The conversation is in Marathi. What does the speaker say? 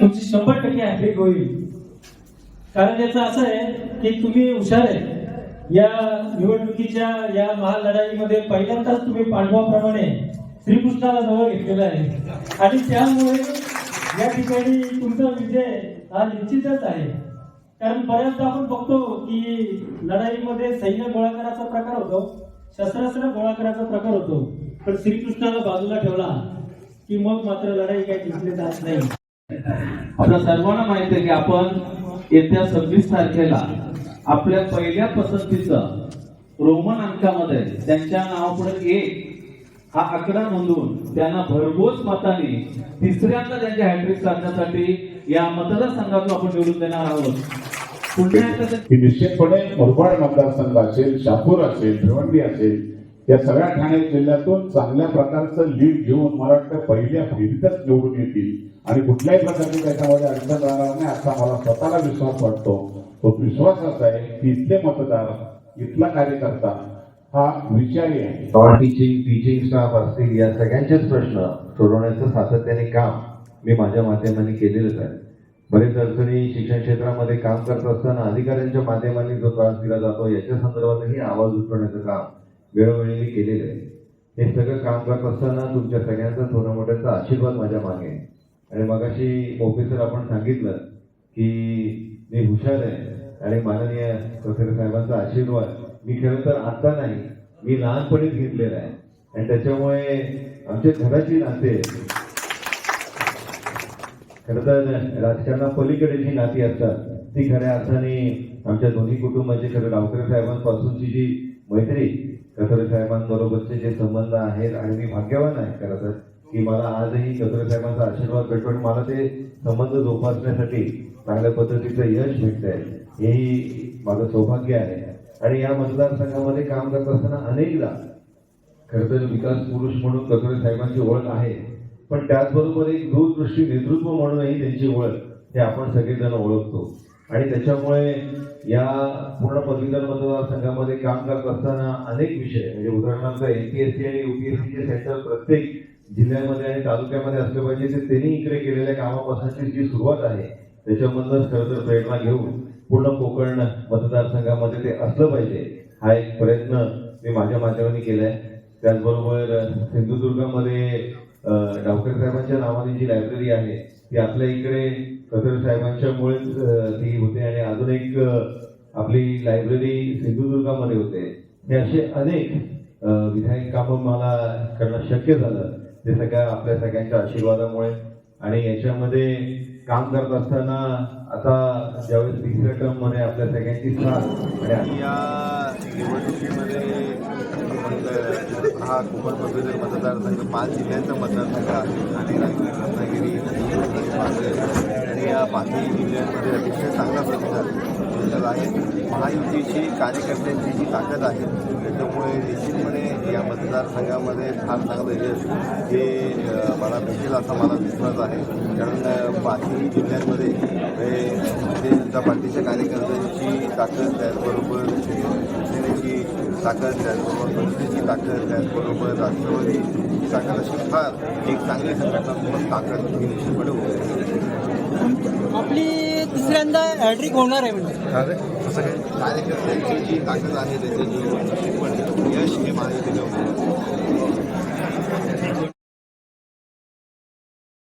तुमची शंभर टक्के हॅट्रिक होईल. कारण याचं असं आहे की तुम्ही हुशार आहे. या निवडणुकीच्या या महालढाईमध्ये पहिल्यांदाच तुम्ही पांडवाप्रमाणे श्रीकृष्णाला जवळ घेतलेला आहे. आणि त्यामुळे या ठिकाणी तुमचा विजय हा निश्चितच आहे. कारण बऱ्याचदा आपण बघतो की लढाईमध्ये सैन्य गोळा करायचा प्रकार होतो शस्त्रास्त्र गोळा करायचा प्रकार होतो. पण श्रीकृष्णाला बाजूला ठेवला की मग मात्र लढाई काही जिंकली जात नाही. आपल्या सर्वांना माहिती आहे की आपण येत्या सव्वीस तारखेला आपल्या पहिल्या पसंतीचं रोमन अंकामध्ये त्यांच्या नावापुढे एक हा आकडा नोंदवून त्यांना भरघोस मताने तिसऱ्यांदा त्यांच्या हॅट्रिक साधण्यासाठी या मतदारसंघातून आपण निवडून देणार आहोत. निश्चितपणे मुरबाड मतदारसंघ असेल शापूर असेल भिवंडी असेल या सगळ्या ठाणे जिल्ह्यातून चांगल्या प्रकारचं लीड घेऊन मला वाटतं पहिल्या फेरीतच निवडून येतील आणि कुठल्याही प्रकारची त्याच्यामध्ये अडचण राहणार नाही असा मला स्वतःला विश्वास वाटतो. तो विश्वास असा आहे की इथले मतदार इथला कार्यकर्ता हा विचारी आहे. टीचिंग टीचिंग स्टाफ असतील या सगळ्यांचेच प्रश्न सोडवण्याचं सातत्याने काम मी माझ्या माध्यमाने केलेलंच आहे. बरेच अडचणी शिक्षण क्षेत्रामध्ये काम करत असताना अधिकाऱ्यांच्या माध्यमाने जो त्रास दिला जातो याच्या संदर्भातही आवाज उठवण्याचं काम वेळोवेळी मी केलेलं आहे. हे सगळं काम करत असताना तुमच्या सगळ्यांचा थोडा मोठ्याचा आशीर्वाद माझ्या मागे आहे. आणि मगाशी ऑफिसर आपण सांगितलं की मी हुशार आहे आणि माननीय प्रोफेसर साहेबांचा आशीर्वाद मी खरं तर आता नाही मी लहानपणीच घेतलेला आहे. आणि त्याच्यामुळे आमच्या घराची नाते खरं तर राजकारणापलीकडे जी नाती असतात ती खऱ्या अर्थाने आमच्या दोन्ही कुटुंबाची खरं डावकरे साहेबांपासूनची जी मैत्री कथोरे साहेबांबरोबरचे जे संबंध आहेत आणि मी भाग्यवान आहे खरं तर की मला आजही कथोरे साहेबांचा आशीर्वाद भेटतो आणि मला ते संबंध जोपासण्यासाठी चांगल्या पद्धतीचं यश भेटत आहे हेही माझं सौभाग्य आहे. आणि या मतदारसंघामध्ये काम करत असताना अनेकदा खरं तर विकास पुरुष म्हणून कथोरे साहेबांची ओळख आहे पण त्याचबरोबर एक दूरदृष्टी नेतृत्व म्हणूनही त्यांची ओळख हे आपण सगळेजण ओळखतो. आणि त्याच्यामुळे या पूर्ण पदवीधर मतदारसंघामध्ये काम करत असताना अनेक विषय म्हणजे उदाहरणार्थ एमपीएससी आणि युपीएससीचे सेंटर प्रत्येक जिल्ह्यामध्ये आणि तालुक्यामध्ये असले पाहिजे ते त्यांनी इकडे केलेल्या कामापासूनची जी सुरुवात आहे त्याच्यामधूनच खरं तर प्रेरणा घेऊन पूर्ण कोकण मतदारसंघामध्ये ते असलं पाहिजे हा एक प्रयत्न मी माझ्या माध्यमाने केलाय. त्याचबरोबर सिंधुदुर्गामध्ये डावकर साहेबांच्या नावाने जी लायब्ररी आहे ती आपल्या इकडे कथोरे साहेबांच्या मुळेच ती होते आणि अजून एक आपली लायब्ररी सिंधुदुर्गामध्ये होते. हे असे अनेक विधायक कामं मला करणं शक्य झालं. ते सगळ्या आपल्या सगळ्यांच्या आशीर्वादामुळे आणि याच्यामध्ये काम करत असताना आता ज्यावेळेस तिसऱ्या टर्ममध्ये आपल्या सगळ्यांची साथ आणि या निवडणुकीमध्ये हा कोकण पदवीधर मतदारसंघ पाच जिल्ह्यांचा मतदारसंघ आहे. आणि रायगड रत्नागिरी आणि या पाचही जिल्ह्यांमध्ये अतिशय चांगला प्रतिसाद आहे. महायुतीची कार्यकर्त्यांची जी ताकद आहे त्याच्यामुळे निश्चितपणे या मतदारसंघामध्ये फार चांगलं यश हे मला भेटेल असा मला विश्वास आहे. कारण पाचही जिल्ह्यांमध्ये हे भारतीय जनता पार्टीच्या कार्यकर्त्यांची ताकद त्याचबरोबर ताकद त्याचबरोबर मनसेची ताकद त्याचबरोबर राष्ट्रवादीची ताकद अशी फार एक चांगली संघटनात्मक ताकद ही निश्चितपणे होते आपली तिसऱ्यांदा हॅट्रिक होणार आहे म्हणजे. तसं काही कार्यकर्त्यांची जी ताकद आहे त्याचं जी निश्चितपणे यश हे महायुतीला होते